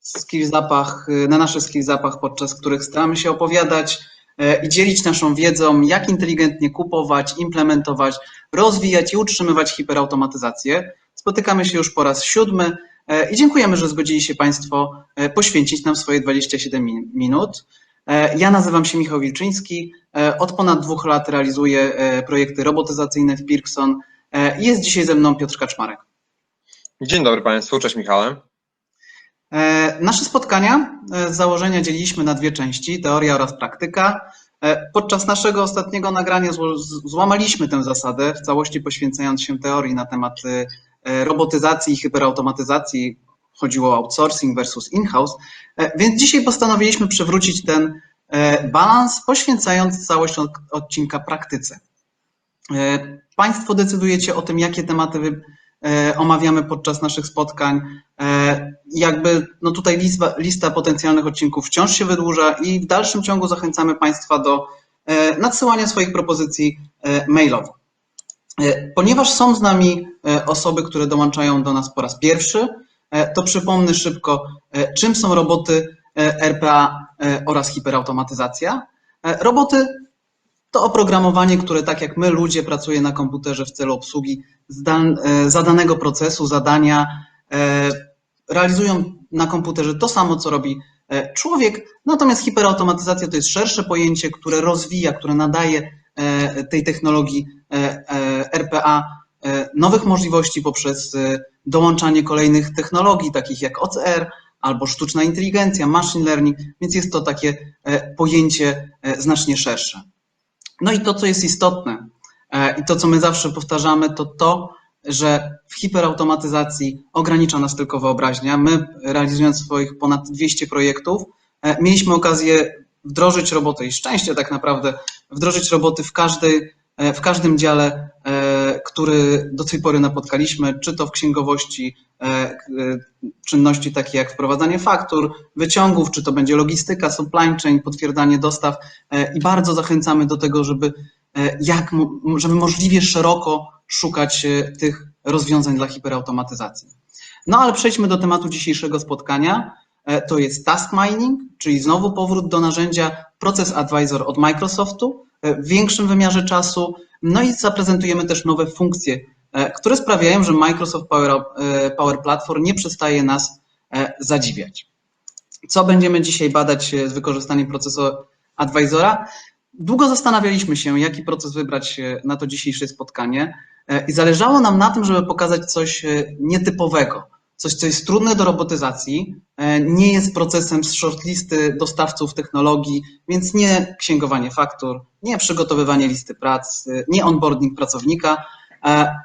skill zapach, na naszych skill zapach, podczas których staramy się opowiadać i dzielić naszą wiedzą, jak inteligentnie kupować, implementować, rozwijać i utrzymywać hiperautomatyzację. Spotykamy się już po raz siódmy i dziękujemy, że zgodzili się Państwo poświęcić nam swoje 27 minut. Ja nazywam się Michał Wilczyński. Od ponad dwóch lat realizuję projekty robotyzacyjne w Pearson i jest dzisiaj ze mną Piotr Kaczmarek. Dzień dobry Państwu, cześć Michale. Nasze spotkania z założenia dzieliliśmy na dwie części, teoria oraz praktyka. Podczas naszego ostatniego nagrania złamaliśmy tę zasadę, w całości poświęcając się teorii na temat robotyzacji i hyperautomatyzacji. Chodziło o outsourcing versus in-house, więc dzisiaj postanowiliśmy przywrócić ten balans, poświęcając całość odcinka praktyce. Państwo decydujecie o tym, jakie tematy omawiamy podczas naszych spotkań. Jakby no tutaj lista, lista potencjalnych odcinków wciąż się wydłuża i w dalszym ciągu zachęcamy Państwa do nadsyłania swoich propozycji mailowo. Ponieważ są z nami osoby, które dołączają do nas po raz pierwszy, to przypomnę szybko, czym są roboty RPA oraz hiperautomatyzacja. Roboty to oprogramowanie, które tak jak my ludzie pracuje na komputerze w celu obsługi zadanego procesu, zadania, realizują na komputerze to samo, co robi człowiek, natomiast hiperautomatyzacja to jest szersze pojęcie, które rozwija, które nadaje tej technologii RPA nowych możliwości poprzez dołączanie kolejnych technologii, takich jak OCR albo sztuczna inteligencja, machine learning, więc jest to takie pojęcie znacznie szersze. No i to, co jest istotne i to, co my zawsze powtarzamy, to to, że w hiperautomatyzacji ogranicza nas tylko wyobraźnia. My, realizując swoich ponad 200 projektów, mieliśmy okazję wdrożyć roboty i szczęście tak naprawdę, wdrożyć roboty w, każdej, w każdym dziale, który do tej pory napotkaliśmy, czy to w księgowości, czynności takie jak wprowadzanie faktur, wyciągów, czy to będzie logistyka, supply chain, potwierdzanie dostaw i bardzo zachęcamy do tego, żeby, jak, żeby możliwie szeroko szukać tych rozwiązań dla hiperautomatyzacji. No ale przejdźmy do tematu dzisiejszego spotkania. To jest task mining, czyli znowu powrót do narzędzia Process Advisor od Microsoftu w większym wymiarze czasu. No i zaprezentujemy też nowe funkcje, które sprawiają, że Microsoft Power, Power Platform nie przestaje nas zadziwiać. Co będziemy dzisiaj badać z wykorzystaniem procesu Advisora? Długo zastanawialiśmy się, jaki proces wybrać na to dzisiejsze spotkanie i zależało nam na tym, żeby pokazać coś nietypowego, coś, co jest trudne do robotyzacji, nie jest procesem z shortlisty dostawców technologii, więc nie księgowanie faktur, nie przygotowywanie listy prac, nie onboarding pracownika,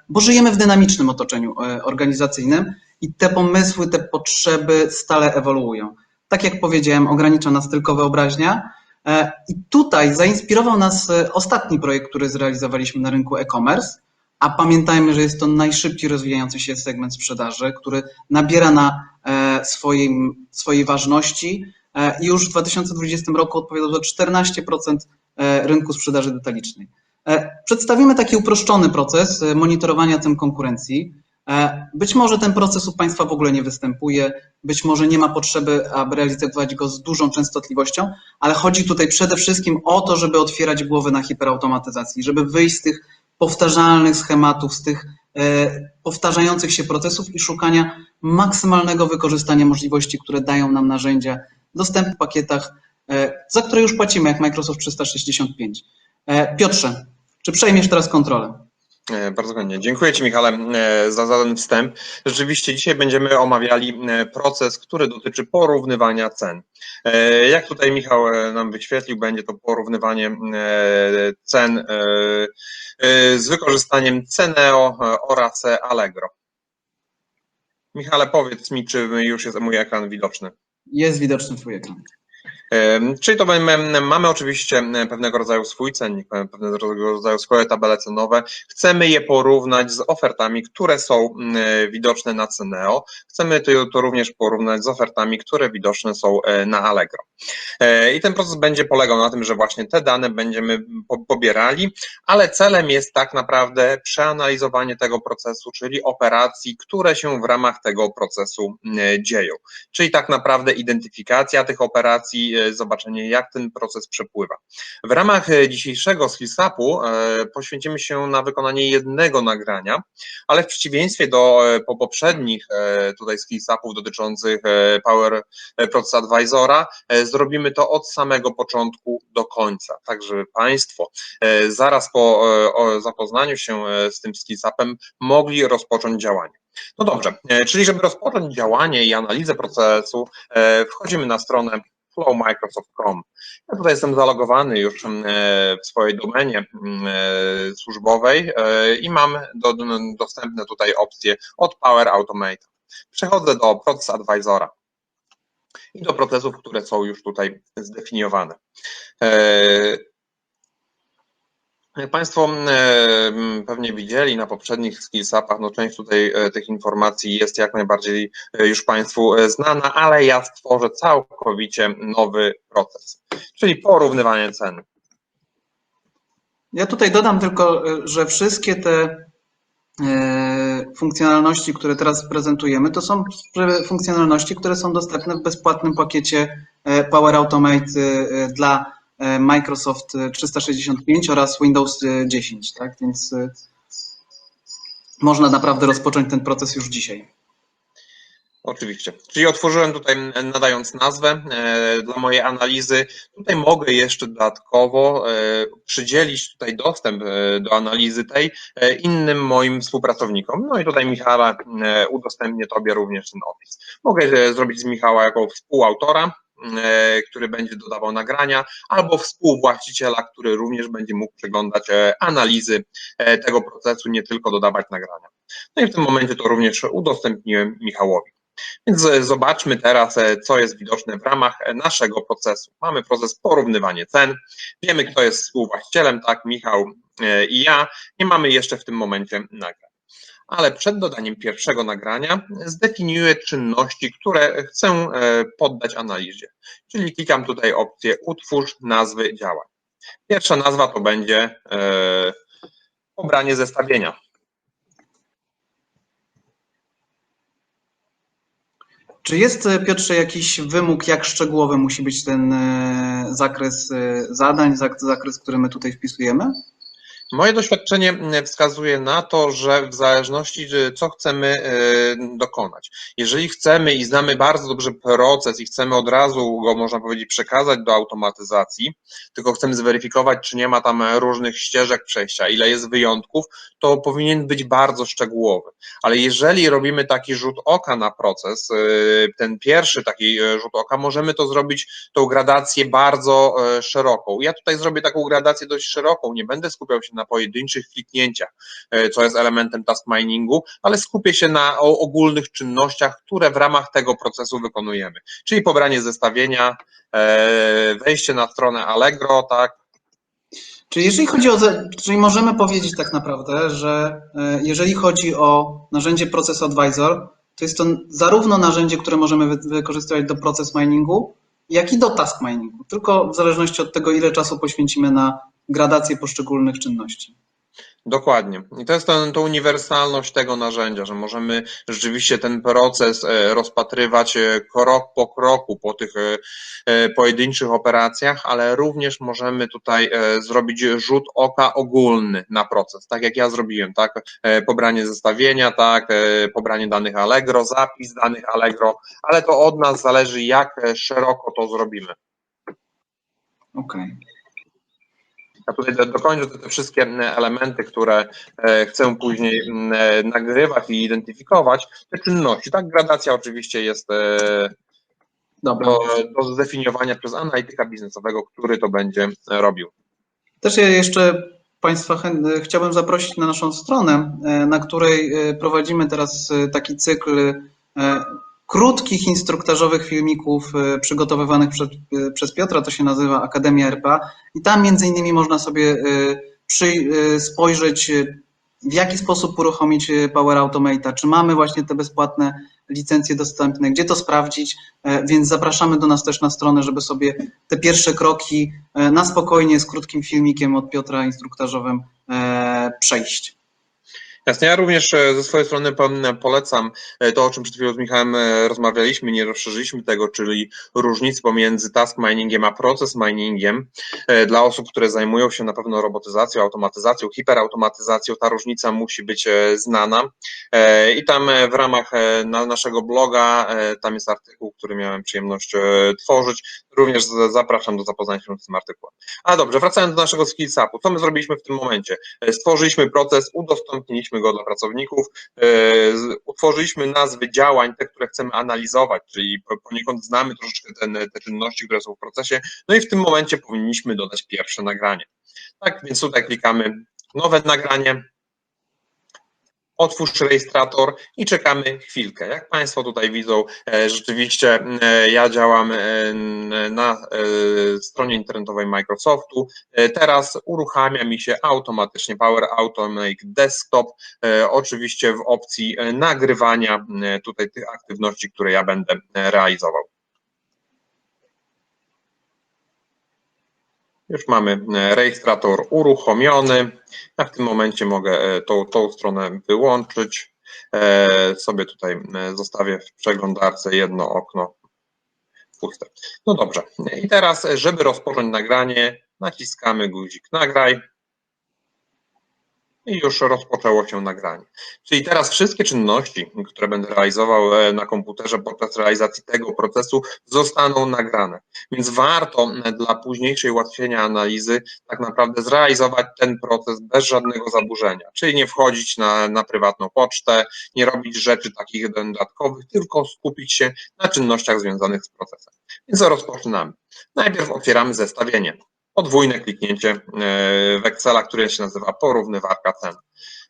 bo żyjemy w dynamicznym otoczeniu organizacyjnym i te pomysły, te potrzeby stale ewoluują. Tak jak powiedziałem, ogranicza nas tylko wyobraźnia. I tutaj zainspirował nas ostatni projekt, który zrealizowaliśmy na rynku e-commerce, a pamiętajmy, że jest to najszybciej rozwijający się segment sprzedaży, który nabiera na swojej, swojej ważności i już w 2020 roku odpowiadał za 14% rynku sprzedaży detalicznej. Przedstawimy taki uproszczony proces monitorowania cen konkurencji. Być może ten proces u Państwa w ogóle nie występuje, być może nie ma potrzeby, aby realizować go z dużą częstotliwością, ale chodzi tutaj przede wszystkim o to, żeby otwierać głowy na hiperautomatyzacji, żeby wyjść z tych powtarzalnych schematów, z tych powtarzających się procesów i szukania maksymalnego wykorzystania możliwości, które dają nam narzędzia, dostęp w pakietach, za które już płacimy, jak Microsoft 365. Piotrze, czy przejmiesz teraz kontrolę? Bardzo chętnie. Dziękuję Ci, Michale, za zadany wstęp. Rzeczywiście dzisiaj będziemy omawiali proces, który dotyczy porównywania cen. Jak tutaj Michał nam wyświetlił, będzie to porównywanie cen z wykorzystaniem Ceneo oraz Allegro. Michale, powiedz mi, czy już jest mój ekran widoczny? Jest widoczny Twój ekran. Czyli to mamy, mamy oczywiście pewnego rodzaju swój cennik, pewnego rodzaju swoje tabele cenowe. Chcemy je porównać z ofertami, które są widoczne na Ceneo. Chcemy to, to również porównać z ofertami, które widoczne są na Allegro. I ten proces będzie polegał na tym, że właśnie te dane będziemy pobierali, ale celem jest tak naprawdę przeanalizowanie tego procesu, czyli operacji, które się w ramach tego procesu dzieją. Czyli tak naprawdę identyfikacja tych operacji, e, zobaczenie jak ten proces przepływa. W ramach e, dzisiejszego skillsapu e, poświęcimy się na wykonanie jednego nagrania, ale w przeciwieństwie do poprzednich tutaj skillsapów dotyczących Power Process Advisora, zrobimy to od samego początku do końca. Także Państwo zaraz po zapoznaniu się z tym skillsapem mogli rozpocząć działanie. No dobrze, czyli żeby rozpocząć działanie i analizę procesu, wchodzimy na stronę flowmicrosoft.com. Ja tutaj jestem zalogowany już w swojej domenie służbowej i mam do, dostępne tutaj opcje od Power Automate. Przechodzę do Process Advisora i do procesów, które są już tutaj zdefiniowane. Państwo pewnie widzieli na poprzednich skillsapach, no część tutaj e, tych informacji jest jak najbardziej e, już Państwu e, znana, ale ja stworzę całkowicie nowy proces, czyli porównywanie cen. Ja tutaj dodam tylko, że wszystkie te funkcjonalności, które teraz prezentujemy, to są funkcjonalności, które są dostępne w bezpłatnym pakiecie Power Automate dla E, Microsoft 365 oraz Windows 10, tak? Więc e, można naprawdę rozpocząć ten proces już dzisiaj. Oczywiście. Czyli otworzyłem tutaj, nadając nazwę e, dla mojej analizy. Tutaj mogę jeszcze dodatkowo przydzielić tutaj dostęp do analizy tej innym moim współpracownikom. No i tutaj Michała udostępnię Tobie również ten opis. Mogę zrobić z Michała jako współautora E, który będzie dodawał nagrania, albo współwłaściciela, który również będzie mógł przeglądać e, analizy e, tego procesu, nie tylko dodawać nagrania. No i w tym momencie to również udostępniłem Michałowi. Więc zobaczmy teraz, co jest widoczne w ramach naszego procesu. Mamy proces porównywania cen. Wiemy, kto jest współwłaścicielem, tak, Michał i ja. Nie mamy jeszcze w tym momencie nagrań ale przed dodaniem pierwszego nagrania zdefiniuję czynności, które chcę e, poddać analizie. Czyli klikam tutaj opcję utwórz nazwy działań. Pierwsza nazwa to będzie e, pobranie zestawienia. Czy jest, Piotrze, jakiś wymóg, jak szczegółowy musi być ten e, zakres zadań, zakres, który my tutaj wpisujemy? Moje doświadczenie mm, wskazuje na to, że w zależności, co chcemy y, dokonać. Jeżeli chcemy i znamy bardzo dobrze proces i chcemy od razu go, można powiedzieć, przekazać do automatyzacji, tylko chcemy zweryfikować, czy nie ma tam różnych ścieżek przejścia, ile jest wyjątków, to powinien być bardzo szczegółowy. Ale jeżeli robimy taki rzut oka na proces, y, ten pierwszy taki y, rzut oka, możemy to zrobić, tą gradację bardzo szeroką. Ja tutaj zrobię taką gradację dość szeroką, nie będę skupiał się na na pojedynczych kliknięciach, e, co jest elementem task miningu, ale skupię się na ogólnych czynnościach, które w ramach tego procesu wykonujemy. Czyli pobranie zestawienia, e, wejście na stronę Allegro, tak, Czyli jeżeli chodzi o, czyli możemy powiedzieć tak naprawdę, że e, jeżeli chodzi o narzędzie Process Advisor, to jest to zarówno narzędzie, które możemy wykorzystywać do proces miningu, jak i do task miningu, tylko w zależności od tego, ile czasu poświęcimy na gradację poszczególnych czynności. Dokładnie. I to jest ten, to uniwersalność tego narzędzia, że możemy rzeczywiście ten proces e, rozpatrywać e, krok po kroku po tych e, pojedynczych operacjach, ale również możemy tutaj zrobić rzut oka ogólny na proces, tak jak ja zrobiłem, tak? Pobranie zestawienia, tak, pobranie danych Allegro, zapis danych Allegro, ale to od nas zależy, jak szeroko to zrobimy. Okej. Okay. Ja tutaj dokończę te wszystkie elementy, które e, chcę później e, nagrywać i identyfikować, te czynności. Tak, gradacja oczywiście jest e, Dobra. Do, do zdefiniowania przez analityka biznesowego, który to będzie robił. Też ja jeszcze Państwa chciałbym zaprosić na naszą stronę, na której prowadzimy teraz taki cykl krótkich instruktażowych filmików e, przygotowywanych przez, e, przez Piotra, to się nazywa Akademia RPA i tam między innymi można sobie e, przy, spojrzeć, w jaki sposób uruchomić Power Automate'a, czy mamy właśnie te bezpłatne licencje dostępne, gdzie to sprawdzić, więc zapraszamy do nas też na stronę, żeby sobie te pierwsze kroki na spokojnie z krótkim filmikiem od Piotra instruktażowym przejść. Jasne, ja również e, ze swojej strony po- polecam e, to, o czym przed chwilą z Michałem e, rozmawialiśmy, nie rozszerzyliśmy tego, czyli różnicy pomiędzy task miningiem a proces miningiem. Dla osób, które zajmują się na pewno robotyzacją, automatyzacją, hiperautomatyzacją, ta różnica musi być znana. I tam w ramach na naszego bloga, tam jest artykuł, który miałem przyjemność tworzyć. Również zapraszam do zapoznania się z tym artykułem. A dobrze, wracając do naszego skillsapu, co my zrobiliśmy w tym momencie? Stworzyliśmy proces, udostępniliśmy go dla pracowników, e, utworzyliśmy nazwy działań, te, które chcemy analizować, czyli po- poniekąd znamy troszeczkę ten, te czynności, które są w procesie, no i w tym momencie powinniśmy dodać pierwsze nagranie. Tak, więc tutaj klikamy nowe nagranie, otwórz rejestrator i czekamy chwilkę. Jak Państwo tutaj widzą, e, rzeczywiście e, ja działam e, na stronie internetowej Microsoftu. Teraz uruchamia mi się automatycznie Power Automate Desktop, oczywiście w opcji nagrywania tutaj tych aktywności, które ja będę realizował. Już mamy e, rejestrator uruchomiony. Ja w tym momencie mogę e, tą, tą stronę wyłączyć. E, Sobie tutaj zostawię w przeglądarce jedno okno puste. No dobrze. I teraz, żeby rozpocząć nagranie, naciskamy guzik nagraj. I już rozpoczęło się nagranie. Czyli teraz wszystkie czynności, które będę realizował e, na komputerze podczas realizacji tego procesu, zostaną nagrane. Więc warto e, dla późniejszej ułatwienia analizy tak naprawdę zrealizować ten proces bez żadnego zaburzenia. Czyli nie wchodzić na, na prywatną pocztę, nie robić rzeczy takich dodatkowych, tylko skupić się na czynnościach związanych z procesem. Więc rozpoczynamy. Najpierw otwieramy zestawienie podwójne kliknięcie e, w Excela, które się nazywa porównywarka cen.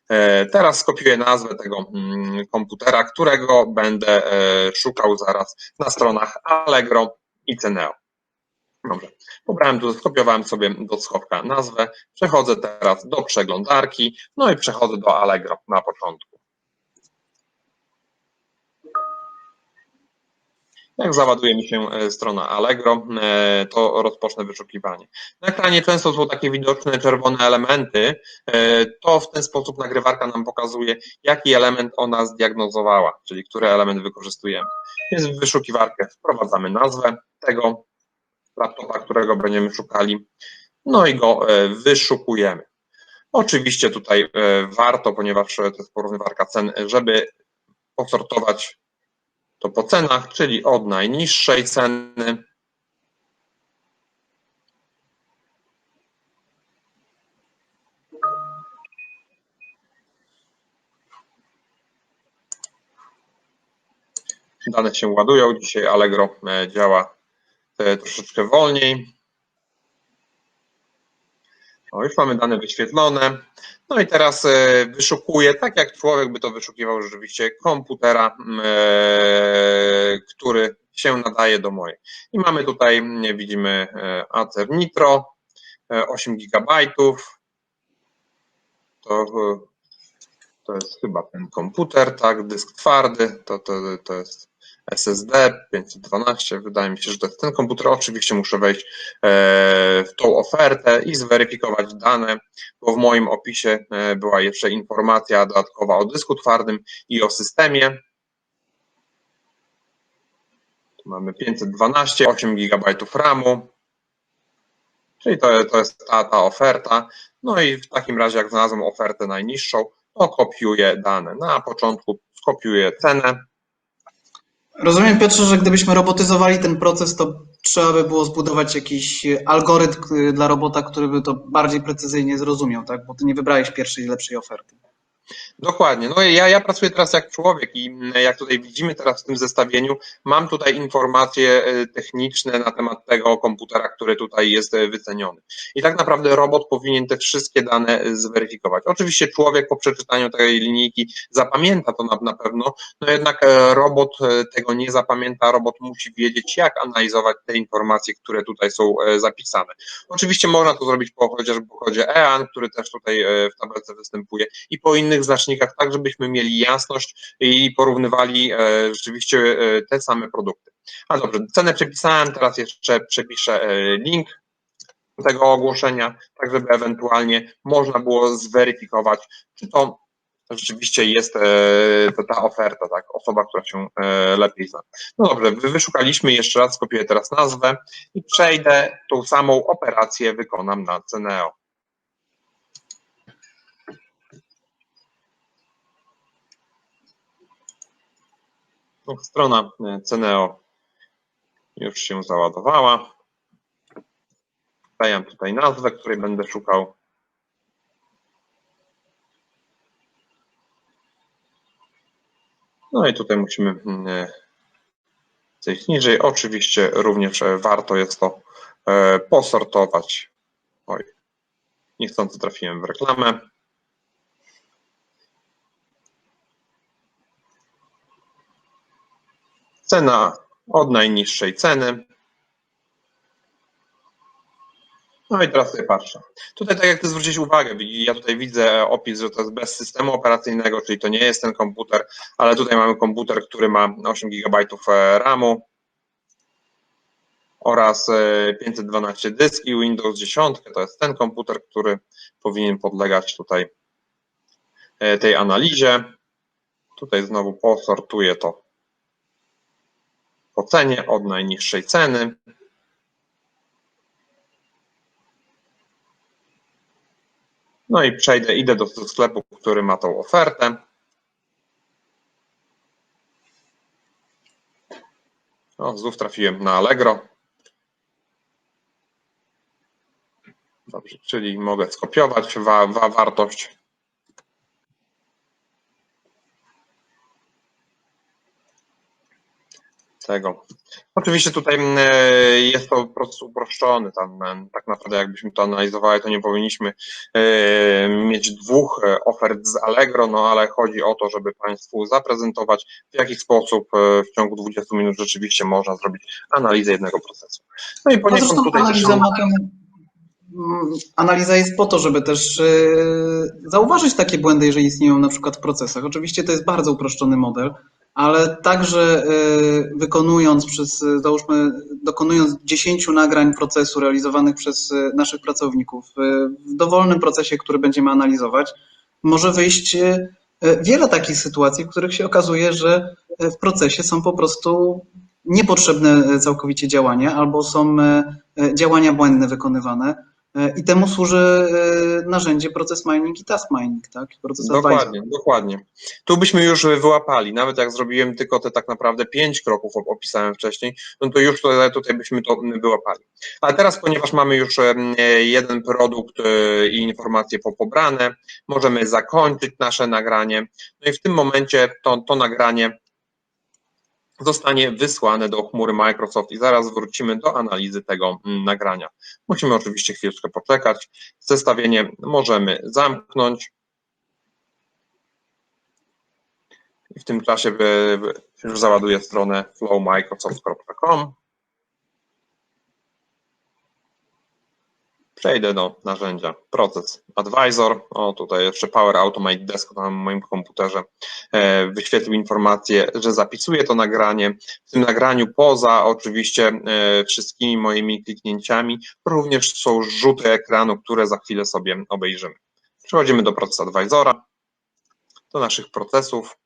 E, Teraz skopiuję nazwę tego mm, komputera, którego będę e, szukał zaraz na stronach Allegro i Ceneo. Dobrze. Pobrałem tu, skopiowałem sobie do schowka nazwę, przechodzę teraz do przeglądarki, no i przechodzę do Allegro na początku. Jak załaduje mi się e, strona Allegro, e, to rozpocznę wyszukiwanie. Na ekranie często są takie widoczne czerwone elementy. e, To w ten sposób nagrywarka nam pokazuje, jaki element ona zdiagnozowała, czyli który element wykorzystujemy. Więc w wyszukiwarkę wprowadzamy nazwę tego laptopa, którego będziemy szukali, no i go wyszukujemy. Oczywiście tutaj warto, ponieważ to jest porównywarka cen, żeby posortować to po cenach, czyli od najniższej ceny Dane się ładują. Dzisiaj Allegro e, działa e, troszeczkę wolniej. Już mamy dane wyświetlone. No i teraz e, wyszukuję, tak jak człowiek by to wyszukiwał rzeczywiście, komputera, e, który się nadaje do mojej. I mamy tutaj, widzimy e, Acer Nitro, e, 8 GB. To, to jest chyba ten komputer, tak, dysk twardy, to, to, to jest SSD 512, wydaje mi się, że to jest ten komputer. Oczywiście muszę wejść e, w tą ofertę i zweryfikować dane, bo w moim opisie e, była jeszcze informacja dodatkowa o dysku twardym i o systemie. Tu mamy 512, 8 GB RAMu, czyli to, to jest ta, ta oferta. No i w takim razie, jak znalazłem ofertę najniższą, to kopiuję dane. Na początku skopiuję cenę, Rozumiem, Piotrze, że gdybyśmy robotyzowali ten proces, to trzeba by było zbudować jakiś algorytm y, dla robota, który by to bardziej precyzyjnie zrozumiał, tak? Bo ty nie wybrałeś pierwszej lepszej oferty. Dokładnie. No ja, ja pracuję teraz jak człowiek i mm, jak tutaj widzimy teraz w tym zestawieniu, mam tutaj informacje e, techniczne na temat tego komputera, który tutaj jest e, wyceniony. I tak naprawdę robot powinien te wszystkie dane e, zweryfikować. Oczywiście człowiek po przeczytaniu tej linijki zapamięta to na, na pewno, no jednak robot tego nie zapamięta, robot musi wiedzieć, jak analizować te informacje, które tutaj są zapisane. Oczywiście można to zrobić po chociażby kodzie EAN, który też tutaj w tabelce występuje i po innych znacznikach, tak żebyśmy mieli jasność i porównywali e, rzeczywiście e, te same produkty. A dobrze, cenę przepisałem, teraz jeszcze przepiszę e, link tego ogłoszenia, tak żeby ewentualnie można było zweryfikować, czy to rzeczywiście jest ta oferta, tak, osoba, która się lepiej zna. No dobrze, wy- wyszukaliśmy, jeszcze raz skopiuję teraz nazwę i przejdę tą samą operację, wykonam na Ceneo. Strona e, Ceneo już się załadowała. Daję tutaj nazwę, której będę szukał. No i tutaj musimy e, zejść niżej. Oczywiście również e, warto jest to e, posortować. Oj, niechcący trafiłem w reklamę. Cena od najniższej ceny. No i teraz sobie patrzę. Tutaj, tak jak ty zwróciłeś uwagę, ja tutaj widzę opis, że to jest bez systemu operacyjnego, czyli to nie jest ten komputer, ale tutaj mamy komputer, który ma 8 GB RAMu oraz e, 512 dyski Windows 10. To jest ten komputer, który powinien podlegać tutaj e, tej analizie. Tutaj znowu posortuję to po cenie od najniższej ceny. No i przejdę, idę do, sklepu, który ma tą ofertę. O, znów trafiłem na Allegro. Dobrze, czyli mogę skopiować wa, wa, wartość. Tego. Oczywiście tutaj mm, e, jest to proces uproszczony. Tam e, tak naprawdę jakbyśmy to analizowali, to nie powinniśmy e, mieć dwóch ofert z Allegro, no ale chodzi o to, żeby Państwu zaprezentować, w jaki sposób w ciągu 20 minut rzeczywiście można zrobić analizę jednego procesu. No i No poniekąd zresztą tutaj też analiza, mm, analiza jest po to, żeby też zauważyć takie błędy, jeżeli istnieją na przykład w procesach. Oczywiście to jest bardzo uproszczony model, ale także y, wykonując przez, y, załóżmy, dokonując 10 nagrań procesu realizowanych przez y, naszych pracowników w dowolnym procesie, który będziemy analizować, może wyjść wiele takich sytuacji, w których się okazuje, że w procesie są po prostu niepotrzebne całkowicie działania albo są działania błędne wykonywane. E, I temu służy e, narzędzie proces mining i task mining, tak? Proces advisor. Dokładnie, dokładnie. Tu byśmy już wyłapali, nawet jak zrobiłem tylko te tak naprawdę pięć kroków op- opisałem wcześniej, no to już tutaj, tutaj byśmy to wyłapali. A teraz, ponieważ mamy już jeden produkt e, i informacje po- pobrane, możemy zakończyć nasze nagranie. No i w tym momencie to, to nagranie zostanie wysłane do chmury Microsoft i zaraz wrócimy do analizy tego mm, nagrania. Musimy oczywiście chwileczkę poczekać. Zestawienie możemy zamknąć. I w tym czasie wy, już załaduję stronę flowmicrosoft.com. Przejdę do narzędzia Proces Advisor. O, tutaj jeszcze Power Automate Desk na moim komputerze e, wyświetlił informację, że zapisuję to nagranie. W tym nagraniu poza oczywiście e, wszystkimi moimi kliknięciami również są rzuty ekranu, które za chwilę sobie obejrzymy. Przechodzimy do Proces Advisora, do naszych procesów.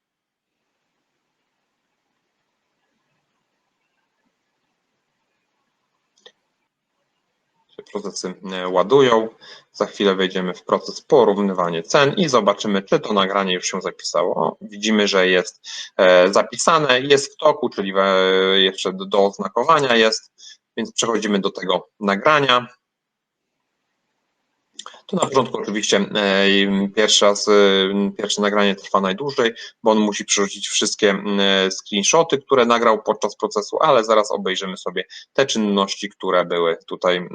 Procesy e, ładują. Za chwilę wejdziemy w proces porównywania cen i zobaczymy, czy to nagranie już się zapisało. Widzimy, że jest e, zapisane, jest w toku, czyli jeszcze do oznakowania jest, więc przechodzimy do tego nagrania. To na początku oczywiście e, pierwszy raz, e, pierwsze nagranie trwa najdłużej, bo on musi przerzucić wszystkie e, screenshoty, które nagrał podczas procesu, ale zaraz obejrzymy sobie te czynności, które były tutaj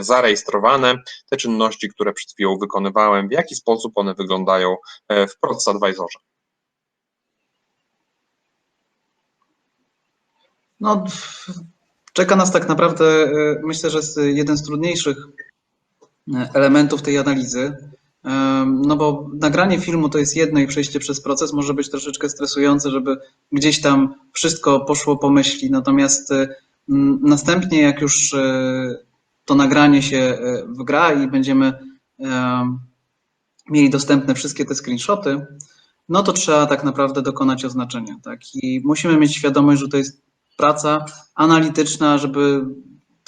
zarejestrowane, te czynności, które przed chwilą wykonywałem, w jaki sposób one wyglądają w Advisorze. No, czeka nas tak naprawdę, myślę, że jest jeden z trudniejszych elementów tej analizy. No bo nagranie filmu to jest jedno i przejście przez proces może być troszeczkę stresujące, żeby gdzieś tam wszystko poszło po myśli. Natomiast m, następnie, jak już e, to nagranie się e, wgra i będziemy em, mieli dostępne wszystkie te screenshoty, no to trzeba tak naprawdę dokonać oznaczenia. Tak? I musimy mieć świadomość, że to jest praca analityczna, żeby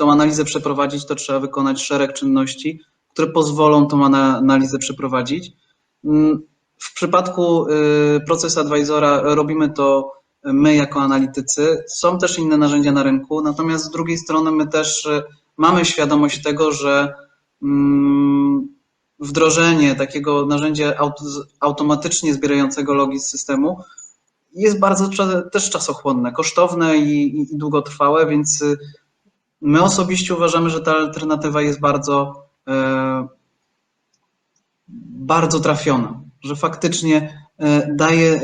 tą analizę przeprowadzić, to trzeba wykonać szereg czynności, które pozwolą tą ana- analizę przeprowadzić. Mm, W przypadku y, Process Advisora robimy to my jako analitycy. Są też inne narzędzia na rynku, natomiast z drugiej strony my też y, mamy świadomość tego, że mm, wdrożenie takiego narzędzia aut- automatycznie zbierającego logi z systemu jest bardzo też czasochłonne, kosztowne i, i, i długotrwałe, więc y, my osobiście uważamy, że ta alternatywa jest bardzo, e, bardzo trafiona, że faktycznie e, daje e,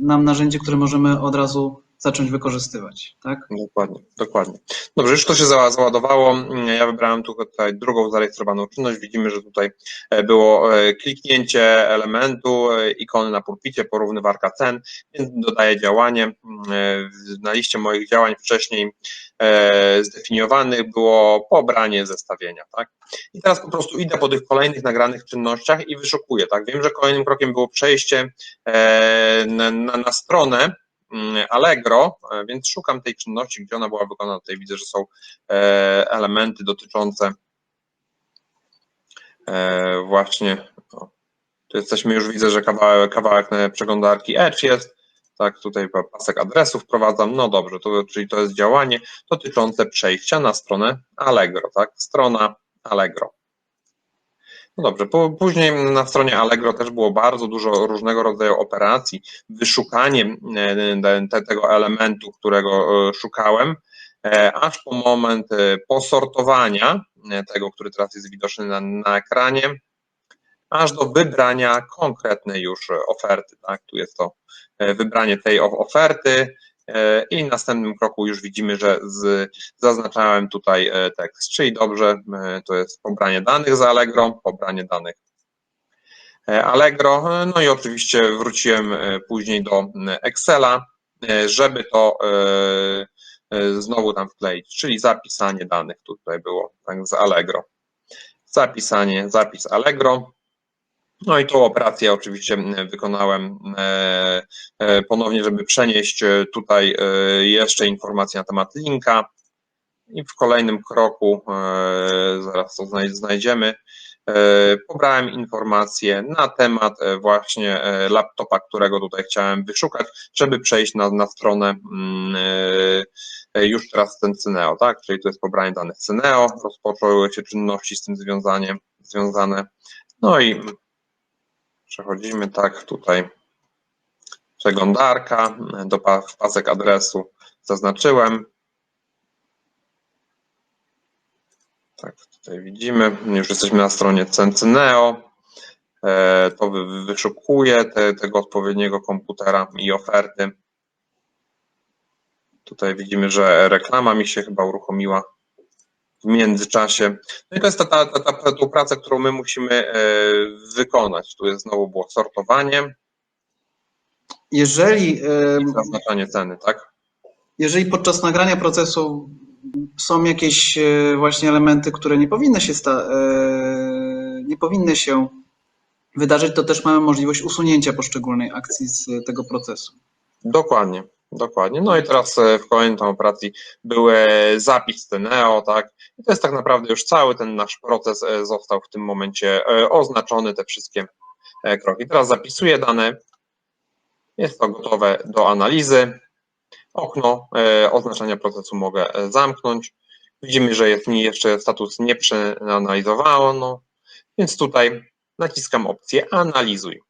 nam narzędzie, które możemy od razu zacząć wykorzystywać. Tak? Dokładnie, dokładnie. Dobrze, już to się za- załadowało. Ja wybrałem tu tutaj drugą zarejestrowaną czynność. Widzimy, że tutaj e, było e, kliknięcie elementu, e, ikony na pulpicie, porównywarka cen, więc dodaję działanie. W- Na liście moich działań wcześniej zdefiniowanych było pobranie zestawienia, tak? I teraz po prostu idę po tych kolejnych nagranych czynnościach i wyszukuję, tak? Wiem, że kolejnym krokiem było przejście na, na, na stronę, mm, Allegro, e, więc szukam tej czynności, gdzie ona była wykonana. Tutaj widzę, że są e, elementy dotyczące e, właśnie, o, tu jesteśmy, już widzę, że kawałek, kawałek przeglądarki Edge jest, tak, tutaj pa- pasek adresu wprowadzam, no dobrze, to, czyli to jest działanie dotyczące przejścia na stronę Allegro, tak, strona Allegro. No dobrze, po, później na stronie Allegro też było bardzo dużo różnego rodzaju operacji, wyszukanie e, te, tego elementu, którego e, szukałem, e, aż po moment posortowania tego, który teraz jest widoczny na, na ekranie, aż do wybrania konkretnej już oferty. Tak? Tu jest to wybranie tej oferty i w następnym kroku już widzimy, że z, zaznaczałem tutaj e, tekst, czyli dobrze, e, to jest pobranie danych z Allegro, pobranie danych e, Allegro, e, no i oczywiście wróciłem e, później do e, Excela, e, żeby to e, e, znowu tam wkleić, czyli zapisanie danych tutaj było tak z Allegro. Zapisanie, zapis Allegro. No i tą operację oczywiście wykonałem e, e, ponownie, żeby przenieść e, tutaj jeszcze informacje na temat linka i w kolejnym kroku, zaraz to znaj- znajdziemy, pobrałem informacje na temat właśnie laptopa, którego tutaj chciałem wyszukać, żeby przejść na, na stronę już teraz ten Cyneo, tak? Czyli to jest pobranie danych Cyneo, rozpoczęły się czynności z tym związanie, związane. No i przechodzimy tak tutaj. Przeglądarka, do w pasek adresu zaznaczyłem. Tak, tutaj widzimy, już jesteśmy na stronie Centyneo. E, To wy- wy- wyszukuję te, tego odpowiedniego komputera i oferty. Tutaj widzimy, że reklama mi się chyba uruchomiła w międzyczasie. No i to jest ta, ta, ta, ta, tą pracę, którą my musimy e, wykonać. Tu jest znowu było sortowanie Jeżeli, i zaznaczanie ceny, tak? jeżeli podczas nagrania procesu są jakieś e, właśnie elementy, które nie powinny się, sta- e, nie powinny się wydarzyć, to też mamy możliwość usunięcia poszczególnej akcji z tego procesu. Dokładnie, dokładnie. No i teraz e, w kolejnej tam operacji był e, zapis Teneo, tak? I to jest tak naprawdę już cały ten nasz proces e, został w tym momencie e, oznaczony, te wszystkie kroki. Teraz zapisuję dane. Jest to gotowe do analizy. Okno oznaczania procesu mogę zamknąć. Widzimy, że jest mi jeszcze status nie przeanalizowano. Więc tutaj naciskam opcję Analizuj.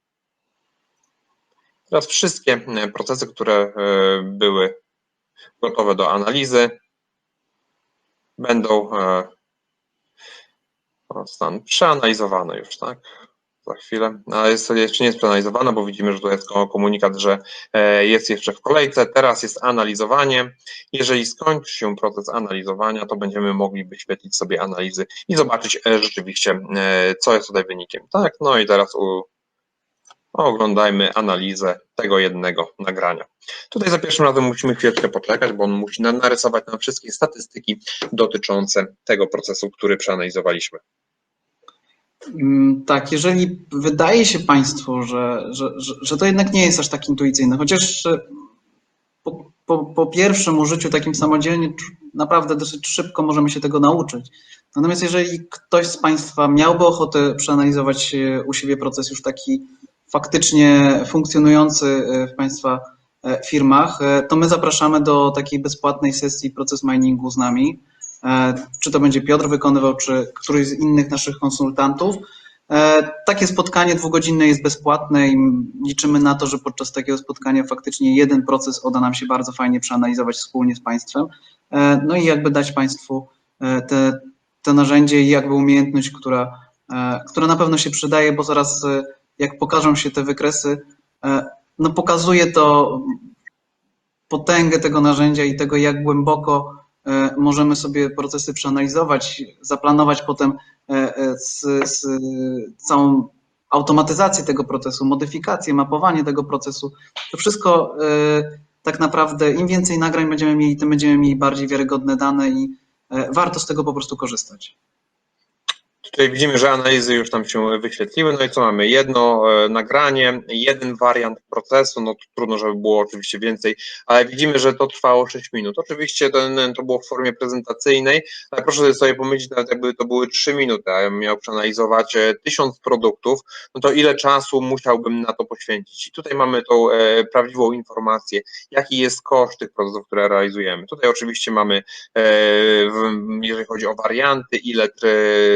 Teraz wszystkie e, procesy, które e, były gotowe do analizy, będą stan przeanalizowane już, tak? Za chwilę, ale jest, jeszcze nie jest bo widzimy, że tu jest komunikat, że e, jest jeszcze w kolejce. Teraz jest analizowanie. Jeżeli skończy się proces analizowania, to będziemy mogli wyświetlić sobie analizy i zobaczyć e, rzeczywiście, e, co jest tutaj wynikiem. Tak, no i teraz u, oglądajmy analizę tego jednego nagrania. Tutaj za pierwszym razem musimy chwileczkę poczekać, bo on musi narysować nam wszystkie statystyki dotyczące tego procesu, który przeanalizowaliśmy. Mm, tak, jeżeli wydaje się Państwu, że, że, że, to jednak nie jest aż tak intuicyjne, chociaż e, po, po, po, pierwszym użyciu takim samodzielnie naprawdę dosyć szybko możemy się tego nauczyć. Natomiast jeżeli ktoś z Państwa miałby ochotę przeanalizować e, u siebie proces już taki faktycznie funkcjonujący e, w Państwa firmach, to my zapraszamy do takiej bezpłatnej sesji proces miningu z nami. E, czy to będzie Piotr wykonywał, czy któryś z innych naszych konsultantów. E, takie spotkanie dwugodzinne jest bezpłatne i liczymy na to, że podczas takiego spotkania faktycznie jeden proces uda nam się bardzo fajnie przeanalizować wspólnie z Państwem. E, no i jakby dać Państwu te, te narzędzie i jakby umiejętność, która, która na pewno się przydaje, bo zaraz jak pokażą się te wykresy, no pokazuje to potęgę tego narzędzia i tego, jak głęboko E, możemy sobie procesy przeanalizować, zaplanować potem e, e, z, z całą automatyzację tego procesu, modyfikację, mapowanie tego procesu. To wszystko tak naprawdę im więcej nagrań będziemy mieli, tym będziemy mieli bardziej wiarygodne dane i warto z tego po prostu korzystać. Tutaj widzimy, że analizy już tam się wyświetliły. No i co mamy? Jedno e, nagranie, jeden wariant procesu. No trudno, żeby było oczywiście więcej, ale widzimy, że to trwało 6 minut. Oczywiście to, to było w formie prezentacyjnej, ale proszę sobie pomyśleć, nawet jakby to były 3 minuty, a ja bym miał przeanalizować 1000 e, produktów, no to ile czasu musiałbym na to poświęcić? I tutaj mamy tą e, prawdziwą informację, jaki jest koszt tych procesów, które realizujemy. Tutaj oczywiście mamy, jeżeli chodzi o warianty, ile,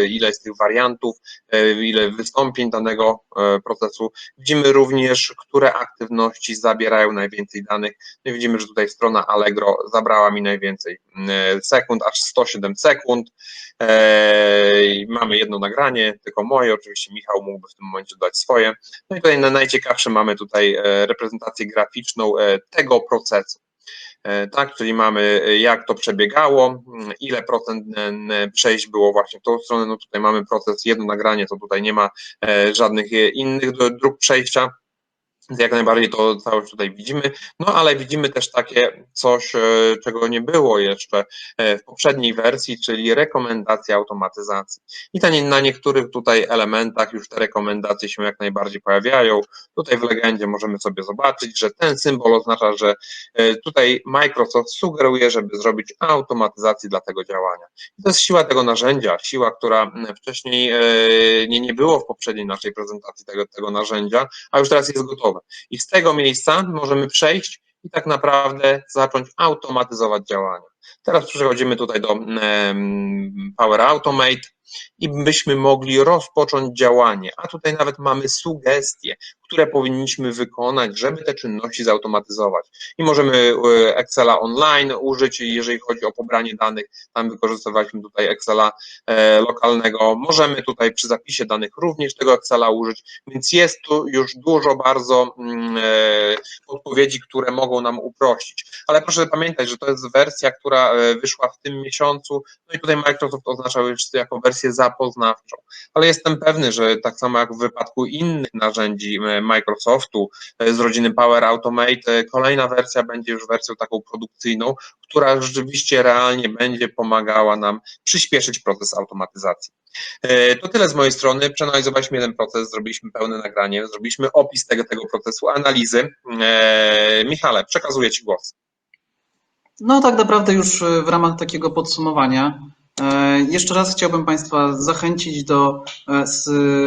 ile jest tych wariantów, e, ile wystąpień danego e, procesu. Widzimy również, które aktywności zabierają najwięcej danych. No widzimy, że tutaj strona Allegro zabrała mi najwięcej e, sekund, aż 107 sekund. Mamy jedno nagranie, tylko moje, oczywiście Michał mógłby w tym momencie dodać swoje. No i tutaj na najciekawsze mamy tutaj reprezentację graficzną tego procesu. E, tak, czyli mamy e, jak to przebiegało, ile procent e, przejść było właśnie w tą stronę, no tutaj mamy proces jedno nagranie, to tutaj nie ma żadnych innych dróg przejścia, jak najbardziej to całość tutaj widzimy, no ale widzimy też takie coś, e, czego nie było jeszcze e, w poprzedniej wersji, czyli rekomendacja automatyzacji. I ta, na niektórych tutaj elementach już te rekomendacje się jak najbardziej pojawiają. Tutaj w legendzie możemy sobie zobaczyć, że ten symbol oznacza, że e, tutaj Microsoft sugeruje, żeby zrobić automatyzację dla tego działania. I to jest siła tego narzędzia, siła, która wcześniej nie, nie było w poprzedniej naszej prezentacji tego, tego narzędzia, a już teraz jest gotowe. I z tego miejsca możemy przejść i tak naprawdę zacząć automatyzować działania. Teraz przechodzimy tutaj do Power Automate i byśmy mogli rozpocząć działanie, a tutaj nawet mamy sugestie, które powinniśmy wykonać, żeby te czynności zautomatyzować. I możemy e, Excela online użyć, jeżeli chodzi o pobranie danych, tam wykorzystywaliśmy tutaj Excela e, lokalnego. Możemy tutaj przy zapisie danych również tego Excela użyć, więc jest tu już dużo bardzo mm, e, odpowiedzi, które mogą nam uprościć. Ale proszę pamiętać, że to jest wersja, która wyszła w tym miesiącu, no i tutaj Microsoft oznaczał już jako wersję zapoznawczą. Ale jestem pewny, że tak samo jak w wypadku innych narzędzi Microsoftu e, z rodziny Power Automate. E, kolejna wersja będzie już wersją taką produkcyjną, która rzeczywiście realnie będzie pomagała nam przyspieszyć proces automatyzacji. E, to tyle z mojej strony. Przeanalizowaliśmy jeden proces, zrobiliśmy pełne nagranie, zrobiliśmy opis tego, tego procesu, analizy. Michale, przekazuję Ci głos. No tak naprawdę już w ramach takiego podsumowania jeszcze raz chciałbym Państwa zachęcić do e,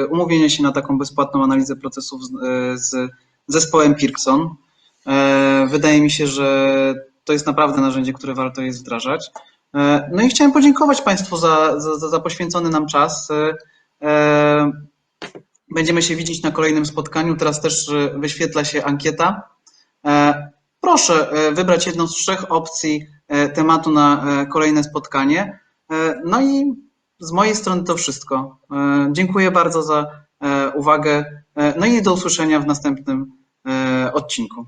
umówienia się na taką bezpłatną analizę procesów e, z zespołem Pearson. Wydaje mi się, że to jest naprawdę narzędzie, które warto jest wdrażać. No i chciałem podziękować Państwu za, za, za poświęcony nam czas. E, Będziemy się widzieć na kolejnym spotkaniu. Teraz też e, wyświetla się ankieta. E, Proszę e, wybrać jedną z trzech opcji e, tematu na e, kolejne spotkanie. E, No i z mojej strony to wszystko. E, Dziękuję bardzo za e, uwagę. No i do usłyszenia w następnym odcinku.